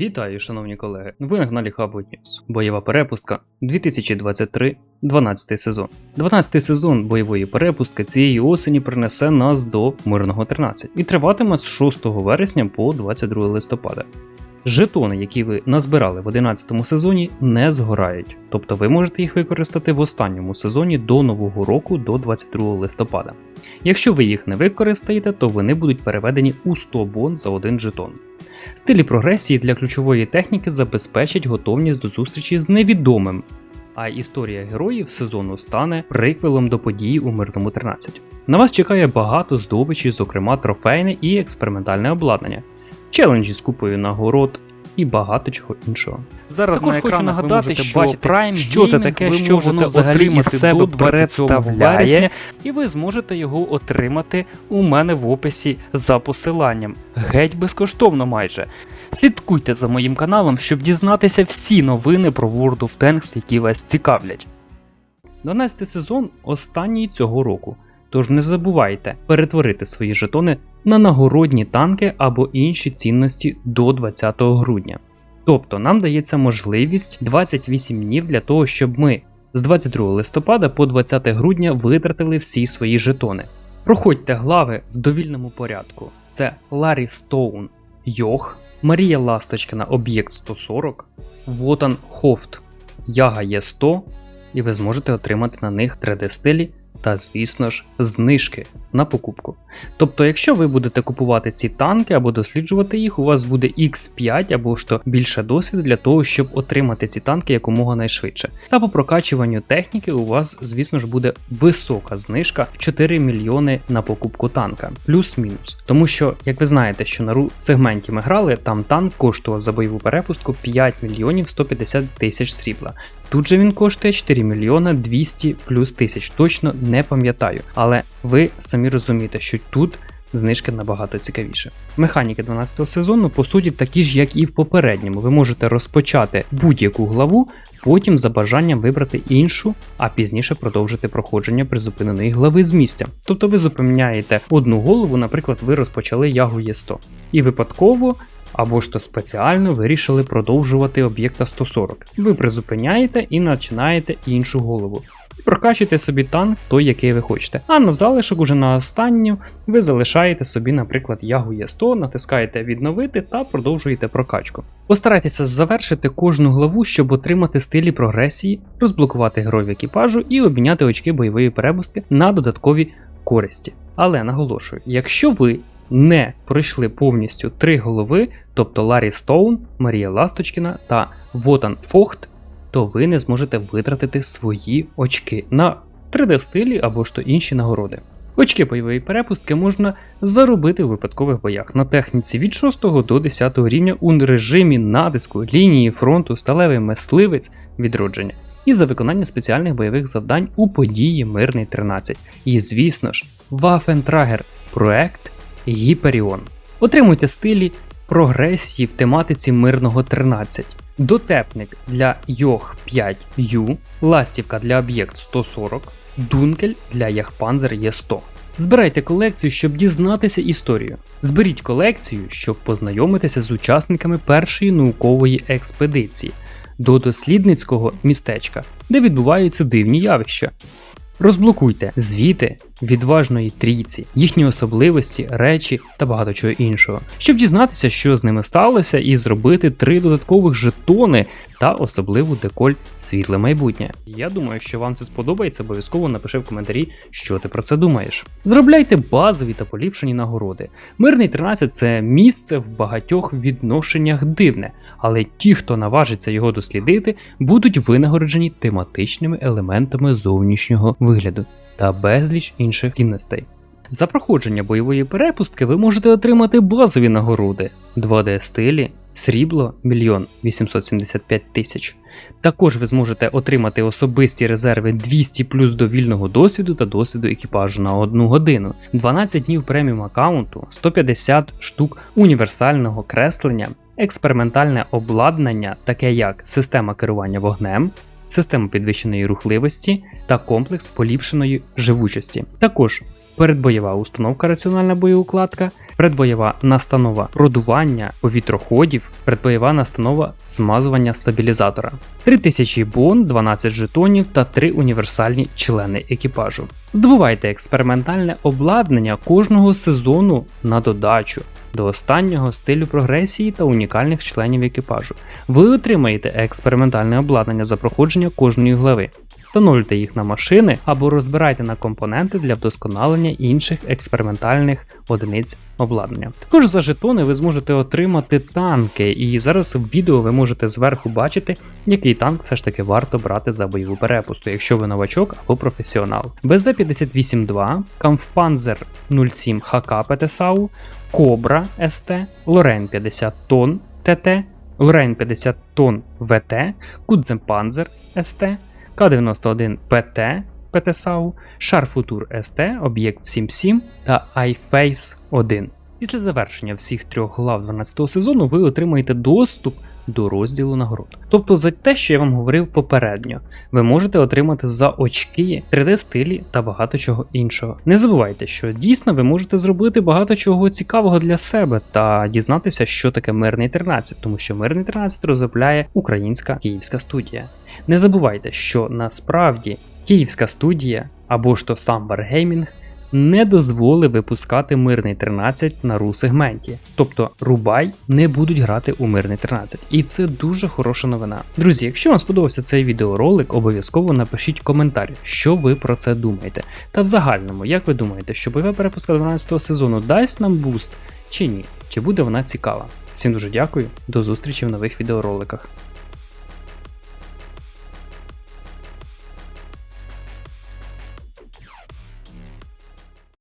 Вітаю, шановні колеги! Ви на каналі Hub News. Бойова перепустка 2023, 12 сезон. 12 сезон бойової перепустки цієї осені принесе нас до мирного 13 і триватиме з 6 вересня по 22 листопада. Жетони, які ви назбирали в 11 сезоні, не згорають, тобто ви можете їх використати в останньому сезоні до нового року до 22 листопада. Якщо ви їх не використаєте, то вони будуть переведені у 100 бон за один жетон. Стилі прогресії для ключової техніки забезпечать готовність до зустрічі з невідомим, а історія героїв сезону стане приквелом до подій у мирному 13. На вас чекає багато здобичі, зокрема трофейне і експериментальне обладнання, челенджі з купою нагород і багато чого іншого. Зараз Також на хочу нагадати, ви можете що бачити, Prime що це таке, ви що воно взагалі із себе представляє, і ви зможете його отримати у мене в описі за посиланням. Геть безкоштовно майже. Слідкуйте за моїм каналом, щоб дізнатися всі новини про World of Tanks, які вас цікавлять. 12 сезон останній цього року. Тож не забувайте перетворити свої жетони на нагородні танки або інші цінності до 20 грудня. Тобто нам дається можливість 28 днів для того, щоб ми з 22 листопада по 20 грудня витратили всі свої жетони. Проходьте глави в довільному порядку. Це Ларі Стоун Йох, Марія Ласточкина Об'єкт 140, Вотан Хофт Яга Є100, і ви зможете отримати на них 3D-стилі та, звісно ж, знижки на покупку. Тобто, якщо ви будете купувати ці танки або досліджувати їх, у вас буде X5 або ж то більше досвіду для того, щоб отримати ці танки якомога найшвидше. Та по прокачуванню техніки у вас, звісно ж, буде висока знижка в 4 мільйони на покупку танка, плюс-мінус. Тому що, як ви знаєте, що на ру сегменті ми грали, там танк коштував за бойову перепустку 5 мільйонів 150 тисяч срібла. Тут же він коштує 4 мільйона 200 плюс тисяч, точно не пам'ятаю. Але ви самі розумієте, що тут знижки набагато цікавіше. Механіки 12 сезону, по суті, такі ж, як і в попередньому. Ви можете розпочати будь-яку главу, потім за бажанням вибрати іншу, а пізніше продовжити проходження призупиненої глави з місця. Тобто ви зупиняєте одну голову, наприклад, ви розпочали ягу Є100, і випадково або ж то спеціально вирішили продовжувати об'єкта 140. Ви призупиняєте і починаєте іншу голову. І прокачуєте собі танк той, який ви хочете. А на залишок, уже на останню, ви залишаєте собі, наприклад, Ягу Є100, натискаєте відновити та продовжуєте прокачку. Постарайтеся завершити кожну главу, щоб отримати стилі прогресії, розблокувати героїв екіпажу і обміняти очки бойової перепустки на додаткові користі. Але наголошую, якщо ви не пройшли повністю три голови, тобто Ларі Стоун, Марія Ласточкіна та Вотан Фохт, то ви не зможете витратити свої очки на 3D-стилі або ж то інші нагороди. Очки бойової перепустки можна заробити у випадкових боях на техніці від 6 до 10 рівня у режимі натиску лінії фронту сталевий мисливець відродження і за виконання спеціальних бойових завдань у події Мирний 13. І звісно ж, Waffentrager проект Гіперіон. Отримуйте стилі прогресії в тематиці мирного 13. Дотепник для Йох 5U, ластівка для об'єкт 140, дункель для Яхпанзер Є100. Збирайте колекцію, щоб дізнатися історію. Зберіть колекцію, щоб познайомитися з учасниками першої наукової експедиції до дослідницького містечка, де відбуваються дивні явища. Розблокуйте звіти відважної трійці, їхні особливості, речі та багато чого іншого, щоб дізнатися, що з ними сталося, і зробити три додаткових жетони та особливу деколь світле майбутнє. Я думаю, що вам це сподобається, обов'язково напиши в коментарі, що ти про це думаєш. Зробляйте базові та поліпшені нагороди. Мирний 13 це місце в багатьох відношеннях дивне, але ті, хто наважиться його дослідити, будуть винагороджені тематичними елементами зовнішнього вигляду та безліч інших цінностей. За проходження бойової перепустки ви можете отримати базові нагороди 2D стилі, срібло 1 875 тисяч. Також ви зможете отримати особисті резерви 200 плюс довільного досвіду та досвіду екіпажу на 1 годину, 12 днів преміум аккаунту, 150 штук універсального креслення, експериментальне обладнання, таке як система керування вогнем, система підвищеної рухливості та комплекс поліпшеної живучості. Також передбойова установка раціональна боєукладка, передбойова настанова продування повітроходів, передбойова настанова змазування стабілізатора. 3000 бон, 12 жетонів та 3 універсальні члени екіпажу. Здобувайте експериментальне обладнання кожного сезону на додачу до останнього стилю прогресії та унікальних членів екіпажу. Ви отримаєте експериментальне обладнання за проходження кожної глави. Встановлюйте їх на машини або розбирайте на компоненти для вдосконалення інших експериментальних одиниць обладнання. Також за жетони ви зможете отримати танки, і зараз в відео ви можете зверху бачити, який танк все ж таки варто брати за бойову перепусту, якщо ви новачок або професіонал. БЗ-58-2, Kampfpanzer 07 ХК ПТСАУ, Кобра СТ, Лорен 50 тонн ТТ, Лорен 50 тонн ВТ, Кудземпанзер СТ, К91 ПТ ПТСАУ, Шарфутур СТ, Об'єкт 77 та iFace 1. Після завершення всіх трьох глав 12 сезону ви отримаєте доступ до розділу нагород. Тобто за те, що я вам говорив попередньо, ви можете отримати за очки 3D-стилі та багато чого іншого. Не забувайте, що дійсно ви можете зробити багато чого цікавого для себе та дізнатися, що таке мирний 13, тому що мирний 13 розробляє українська київська студія. Не забувайте, що насправді київська студія або ж то сам Wargaming не дозволив випускати мирний 13 на ру сегменті. Тобто Рубай не будуть грати у мирний 13. І це дуже хороша новина. Друзі, якщо вам сподобався цей відеоролик, обов'язково напишіть коментар, що ви про це думаєте. Та в загальному, як ви думаєте, що бойова перепуска 12 сезону дасть нам буст чи ні? Чи буде вона цікава? Всім дуже дякую, до зустрічі в нових відеороликах.